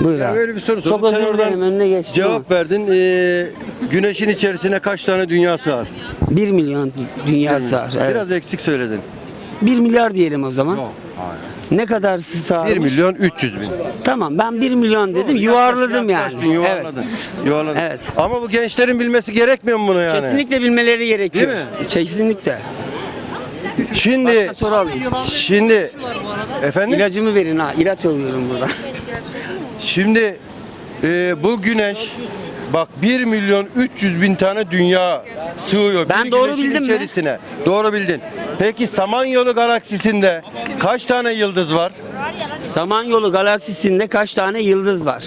Buyur abi. öyle bir soru sordum. Sen oradan önüne geçtim cevap verdin. Ee, güneşin içerisine kaç tane dünya sığar? 1 milyon dünya sığar. Evet. Biraz eksik söyledin. 1 milyar diyelim o zaman. Ne kadar sığar? 1 milyon 300 bin. Tamam ben 1 milyon dedim yuvarladım Yaklaştın, yani. Yuvarladın. Yuvarladın. Evet. Ama bu gençlerin bilmesi gerekmiyor mu bunu yani? Kesinlikle bilmeleri gerekiyor. Değil Kesinlikle. Şimdi Başka soru alayım. şimdi efendim İlacımı verin ha. İlaç alıyorum burada. şimdi e, bu güneş bak 1 milyon 300 bin tane dünya sığıyor. Ben bir doğru güneşin bildim mi? içerisine. Doğru bildin. Peki Samanyolu galaksisinde kaç tane yıldız var? Samanyolu galaksisinde kaç tane yıldız var?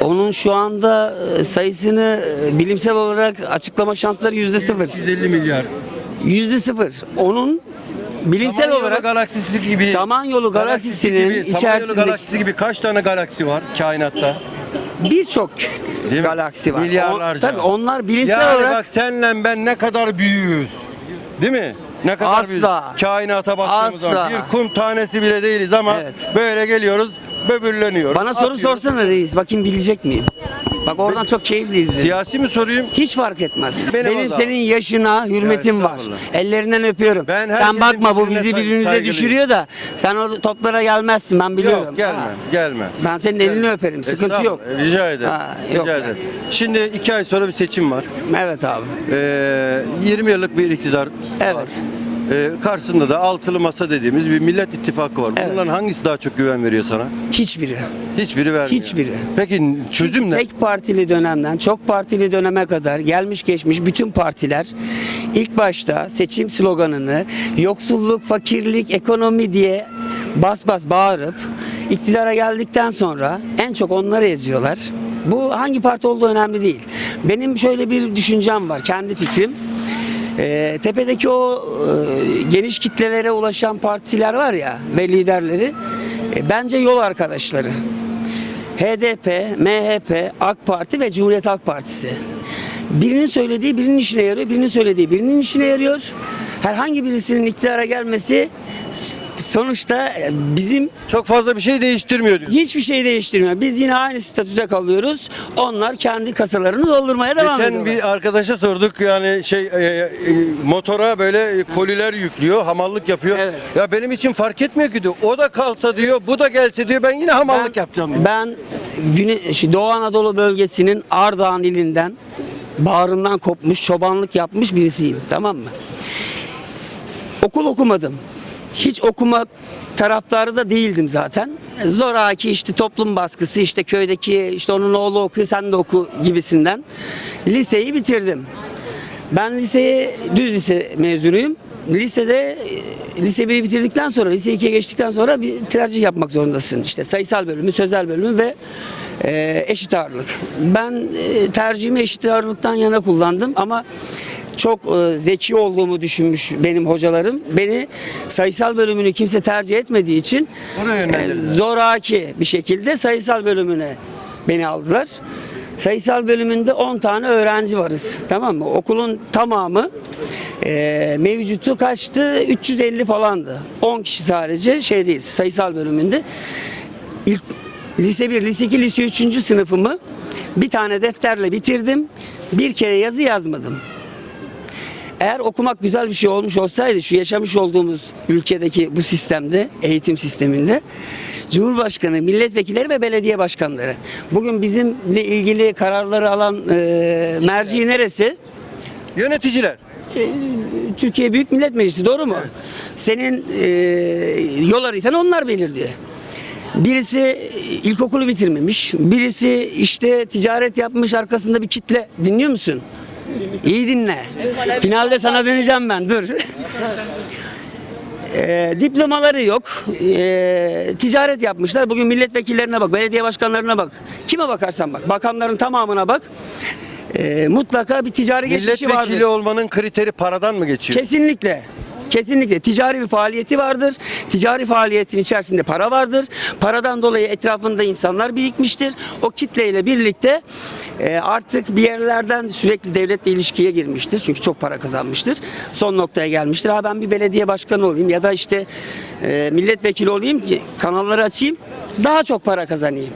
Onun şu anda e, sayısını e, bilimsel olarak açıklama şansları yüzde sıfır. 150 milyar. Yüzde sıfır. Onun bilimsel Samanyolu olarak galaksisi gibi Samanyolu galaksisinin gibi, Samanyolu içerisindeki- galaksisi gibi kaç tane galaksi var kainatta? birçok Değil mi? galaksi var. Milyarlarca. Tabii onlar bilimsel yani olarak bak senle ben ne kadar büyüğüz. Değil mi? Ne kadar Asla. büyüğüz. Kainata baktığımız zaman Asla. bir kum tanesi bile değiliz ama Evet. böyle geliyoruz böbürleniyoruz. bana soru atıyoruz. sorsana reis. Bakayım bilecek miyim? Bak oradan çok keyifli izledim. Siyasi mi sorayım? Hiç fark etmez. Benim Benim, senin yaşına hürmetim Ya, var. estağfurullah. Ellerinden öpüyorum. Ben sen herkesin bakma bu birbirine bizi saygı- birbirimize saygılıyım. düşürüyor da sen o toplara gelmezsin ben biliyorum. Yok gelme, Ha. gelme. Ben senin elini öperim. Sıkıntı yok. Estağfurullah, Rica ederim. Ha, yok rica yani. ederim. Şimdi iki ay sonra bir seçim var. Evet abi. Ee, 20 yıllık bir iktidar. Evet. Ee, karşısında da altılı masa dediğimiz bir millet ittifakı var. Evet. Bunların hangisi daha çok güven veriyor sana? Hiçbiri. Hiçbiri vermiyor. Hiçbiri. Peki çözüm ne? Tek partili dönemden çok partili döneme kadar gelmiş geçmiş bütün partiler ilk başta seçim sloganını yoksulluk, fakirlik, ekonomi diye bas bas bağırıp iktidara geldikten sonra en çok onları eziyorlar. Bu hangi parti olduğu önemli değil. Benim şöyle bir düşüncem var, kendi fikrim. Ee, tepedeki o e, geniş kitlelere ulaşan partiler var ya ve liderleri e, bence yol arkadaşları. HDP, MHP, AK Parti ve Cumhuriyet Halk Partisi. Birinin söylediği birinin işine yarıyor, birinin söylediği birinin işine yarıyor. Herhangi birisinin iktidara gelmesi sonuçta e, bizim Çok fazla bir şey değiştirmiyor diyor. hiçbir şey değiştirmiyor. Biz yine aynı statüde kalıyoruz. Onlar kendi kasalarını doldurmaya devam Geçen ediyorlar. bir arkadaşa sorduk yani şey e, e, motora böyle koliler yüklüyor, hamallık yapıyor. Evet. Ya benim için fark etmiyor ki diyor. O da kalsa diyor, bu da gelse diyor ben yine hamallık yapacağım diyor. Ben güne, şu Doğu Anadolu bölgesinin Ardahan ilinden bağrından kopmuş, çobanlık yapmış birisiyim. Tamam mı? Okul okumadım. Hiç okuma taraftarı da değildim zaten. Zoraki işte toplum baskısı işte köydeki işte onun oğlu okuyor sen de oku gibisinden. Liseyi bitirdim. Ben liseye düz lise mezunuyum. Lisede lise 1'i bitirdikten sonra lise 2'ye geçtikten sonra bir tercih yapmak zorundasın. İşte sayısal bölümü, sözel bölümü ve e, eşit ağırlık. Ben e, tercihimi eşit ağırlıktan yana kullandım ama çok e, zeki olduğumu düşünmüş benim hocalarım. Beni sayısal bölümünü kimse tercih etmediği için Oraya e, zoraki bir şekilde sayısal bölümüne beni aldılar. Sayısal bölümünde 10 tane öğrenci varız. Tamam mı? Okulun tamamı e, mevcutu kaçtı? 350 falandı. 10 kişi sadece şeydeyiz sayısal bölümünde. İlk lise 1, lise 2, lise 3. sınıfımı bir tane defterle bitirdim. Bir kere yazı yazmadım. Eğer okumak güzel bir şey olmuş olsaydı şu yaşamış olduğumuz ülkedeki bu sistemde, eğitim sisteminde Cumhurbaşkanı, milletvekilleri ve belediye başkanları. Bugün bizimle ilgili kararları alan e, merci neresi? Yöneticiler. Türkiye Büyük Millet Meclisi doğru mu? Senin e, yol haritanı onlar belirliyor. Birisi e, ilkokulu bitirmemiş, birisi işte ticaret yapmış arkasında bir kitle. Dinliyor musun? İyi dinle. Finalde sana döneceğim ben dur. E, diplomaları yok. E, ticaret yapmışlar. Bugün milletvekillerine bak, belediye başkanlarına bak. Kime bakarsan bak. Bakanların tamamına bak. E, mutlaka bir ticari geçmişi vardır. Milletvekili olmanın kriteri paradan mı geçiyor? Kesinlikle. Kesinlikle ticari bir faaliyeti vardır. Ticari faaliyetin içerisinde para vardır. Paradan dolayı etrafında insanlar birikmiştir. O kitleyle birlikte e, artık bir yerlerden sürekli devletle ilişkiye girmiştir. Çünkü çok para kazanmıştır. Son noktaya gelmiştir. Ha ben bir belediye başkanı olayım ya da işte e, milletvekili olayım ki kanalları açayım. daha çok para kazanayım.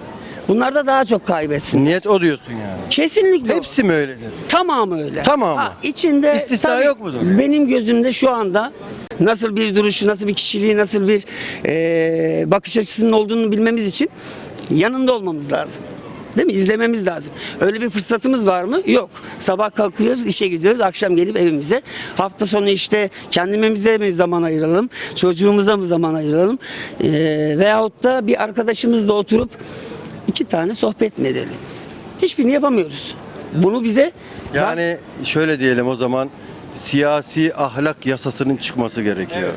Bunlar da daha çok kaybetsin. Niyet o diyorsun yani. Kesinlikle. Hepsi mi öyledir? Tamamı öyle. Tamamı. içinde İstisna tabii yok mudur? Benim gözümde şu anda nasıl bir duruşu, nasıl bir kişiliği, nasıl bir eee, bakış açısının olduğunu bilmemiz için yanında olmamız lazım. Değil mi? İzlememiz lazım. Öyle bir fırsatımız var mı? Yok. Sabah kalkıyoruz, işe gidiyoruz, akşam gelip evimize. Hafta sonu işte kendimize mi zaman ayıralım, çocuğumuza mı zaman ayıralım? Eee veyahut da bir arkadaşımızla oturup iki tane sohbet mi edelim? Hiçbirini yapamıyoruz. Bunu bize Yani şöyle diyelim o zaman siyasi ahlak yasasının çıkması gerekiyor.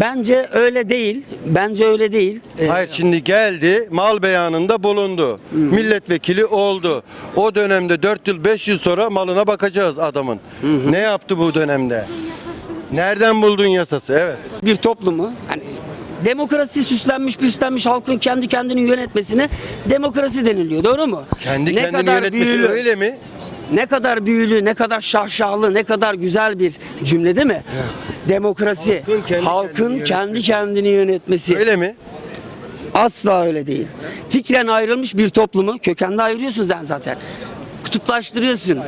Bence öyle değil. Bence öyle değil. Ee, Hayır şimdi geldi mal beyanında bulundu. Milletvekili oldu. O dönemde 4 yıl 5 yıl sonra malına bakacağız adamın. Ne yaptı bu dönemde? Nereden buldun yasası? Evet. bir toplumu hani demokrasi süslenmiş püslenmiş halkın kendi kendini yönetmesine demokrasi deniliyor. Doğru mu? Kendi Ne kendini kadar yönetmesi büyülü, öyle mi? Ne kadar büyülü, ne kadar şahşalı, ne kadar güzel bir cümle değil mi? Demokrasi. Halkın kendi Halkın kendini kendi kendini yönetmesi. Öyle mi? Asla öyle değil. Fikren ayrılmış bir toplumu kökende ayırıyorsun sen zaten. Kutuplaştırıyorsun.